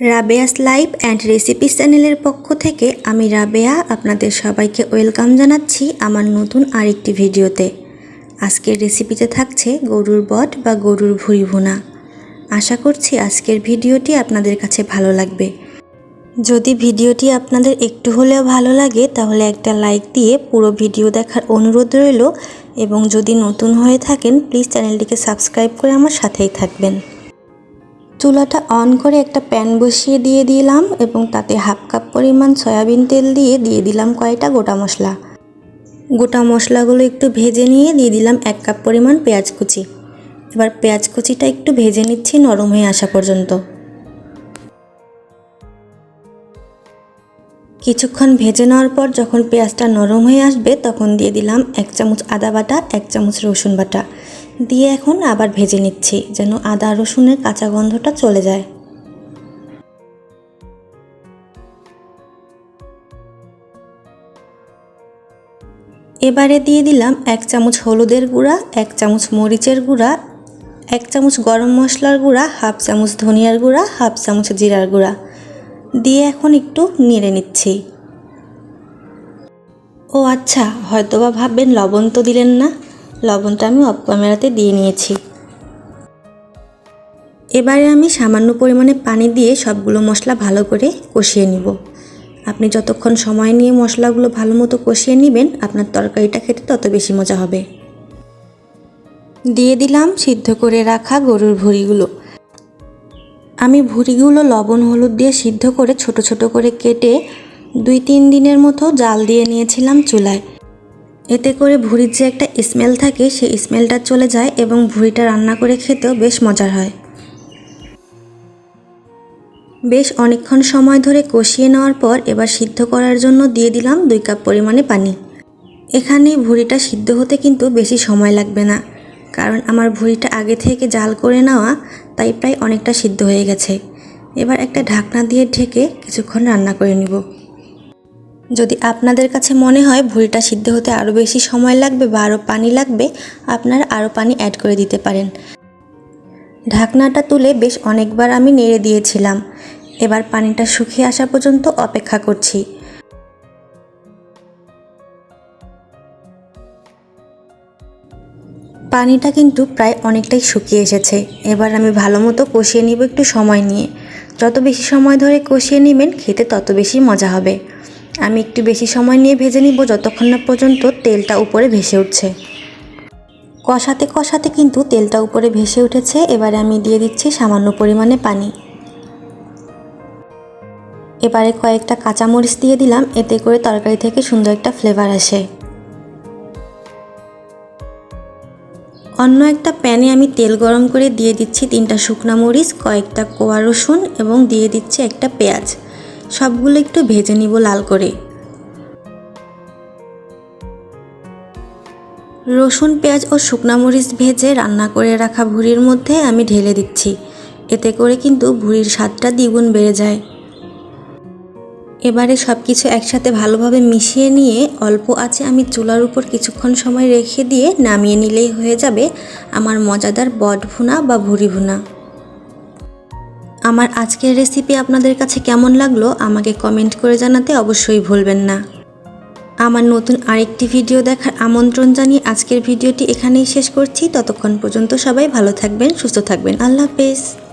রাবেয়াস live and recipe চ্যানেলের পক্ষ থেকে আমি রাবেয়া আপনাদের সবাইকে ওয়েলকাম জানাচ্ছি আমার নতুন আরেকটি ভিডিওতে। আজকের রেসিপিতে থাকছে গরুর বট বা গরুর ভুঁড়ি ভুনা। আশা করছি আজকের ভিডিওটি আপনাদের কাছে ভালো লাগবে। যদি ভিডিওটি আপনাদের একটু হলেও ভালো লাগে, তাহলে একটা লাইক দিয়ে পুরো ভিডিও দেখার অনুরোধ রইল এবং যদি নতুন হয়ে থাকেন, প্লিজ চ্যানেলটিকে সাবস্ক্রাইব করে আমার সাথেই থাকবেন। চুলাটা অন করে একটা প্যান বসিয়ে দিয়ে দিলাম এবং তাতে হাফ কাপ পরিমাণ সয়াবিন তেল দিয়ে দিয়ে দিলাম কয়টা গোটা মশলা। গোটা মশলাগুলো একটু ভেজে নিয়ে দিয়ে দিলাম এক কাপ পরিমাণ পেঁয়াজ কুচি। এবার পেঁয়াজ কুচিটা একটু ভেজে নিচ্ছি নরম হয়ে আসা পর্যন্ত। কিছুক্ষণ ভেজে নেওয়ার পর যখন পেঁয়াজটা নরম হয়ে আসবে, তখন দিয়ে দিলাম এক চামচ আদা বাটা, এক চামচ রসুন বাটা। দিয়ে এখন আবার ভেজে নিচ্ছি, যেন আদা রসুনের কাঁচা গন্ধটা চলে যায়। এবারে দিয়ে দিলাম এক চামচ হলুদের গুঁড়া, এক চামচ মরিচের গুঁড়া, এক চামচ গরম মশলার গুঁড়া, হাফ চামচ ধনিয়ার গুঁড়া, হাফ চামচ জিরার গুঁড়া। দিয়ে এখন একটু নেড়ে নিচ্ছি। ও আচ্ছা হয়তোবা ভাববেন লবণ তো দিলেন না। লবণটা আমি অফ ক্যামেরাতে দিয়ে নিয়েছি। এবারে আমি সামান্য পরিমাণে পানি দিয়ে সবগুলো মশলা ভালো করে কষিয়ে নিব। আপনি যতক্ষণ সময় নিয়ে মশলাগুলো ভালো মতো কষিয়ে নেবেন, আপনার তরকারিটা খেতে তত বেশি মজা হবে। দিয়ে দিলাম সিদ্ধ করে রাখা গরুর ভুঁড়িগুলো। আমি ভুঁড়িগুলো লবণ হলুদ দিয়ে সিদ্ধ করে ছোট ছোট করে কেটে দুই তিন দিনের মতো জাল দিয়ে নিয়েছিলাম চুলায়। এতে করে ভুঁড়ির যে একটা স্মেল থাকে, সেই স্মেলটা চলে যায় এবং ভুড়িটা রান্না করে খেতেও বেশ মজার হয়। বেশ অনেকক্ষণ সময় ধরে কষিয়ে নেওয়ার পর এবার সিদ্ধ করার জন্য দিয়ে দিলাম দুই কাপ পরিমাণে পানি। এখানে ভুঁড়িটা সিদ্ধ হতে কিন্তু বেশি সময় লাগবে না। কারণ আমার ভুঁড়িটা আগে থেকে জাল করে নেওয়া, তাই প্রায় অনেকটা সিদ্ধ হয়ে গেছে। এবার একটা ঢাকনা দিয়ে ঢেকে কিছুক্ষণ রান্না করে নিব। যদি আপনাদের কাছে মনে হয় ভুঁড়িটা সিদ্ধ হতে আরও বেশি সময় লাগবে বা আরও পানি লাগবে, আপনারা আরও পানি অ্যাড করে দিতে পারেন। ঢাকনাটা তুলে বেশ অনেকবার আমি নেড়ে দিয়েছিলাম। এবার পানিটা শুকিয়ে আসা পর্যন্ত অপেক্ষা করছি। পানিটা কিন্তু প্রায় অনেকটাই শুকিয়ে এসেছে। এবার আমি ভালো মতো কষিয়ে নিব একটু সময় নিয়ে। যত বেশি সময় ধরে কষিয়ে নেবেন, খেতে তত বেশি মজা হবে। আমি একটু বেশি সময় নিয়ে ভেজে নিব যতক্ষণ না পর্যন্ত তেলটা উপরে ভেসে উঠছে। কষাতে কষাতে কিন্তু তেলটা উপরে ভেসে উঠেছে। এবারে আমি দিয়ে দিচ্ছি সামান্য পরিমাণে পানি। এবারে কয়েকটা কাঁচামরিচ দিয়ে দিলাম। এতে করে তরকারি থেকে সুন্দর একটা ফ্লেভার আসে। অন্য একটা প্যানে আমি তেল গরম করে দিয়ে দিচ্ছি তিনটা শুকনা মরিচ, কয়েকটা কোয়া রসুন এবং দিয়ে দিচ্ছি একটা পেঁয়াজ। সবগুলো একটু ভেজে নিব লাল করে। রসুন, পেঁয়াজ ও শুকনা মরিচ ভেজে রান্না করে রাখা ভুড়ির মধ্যে আমি ঢেলে দিচ্ছি। এতে করে কিন্তু ভুড়ির স্বাদটা দ্বিগুণ বেড়ে যায়। এবারে সব কিছু একসাথে ভালোভাবে মিশিয়ে নিয়ে অল্প আছে আমি চুলার উপর কিছুক্ষণ সময় রেখে দিয়ে নামিয়ে নিলেই হয়ে যাবে আমার মজাদার বট ভুনা বা ভুড়ি ভুনা। আমার আজকের রেসিপি আপনাদের কাছে কেমন লাগল আমাকে কমেন্ট করে জানাতে অবশ্যই ভুলবেন না। আমার নতুন আরেকটি ভিডিও দেখার আমন্ত্রণ জানিয়ে আজকের ভিডিওটি এখানেই শেষ করছি। ততক্ষণ পর্যন্ত সবাই ভালো থাকবেন, সুস্থ থাকবেন। আল্লাহ হাফেজ।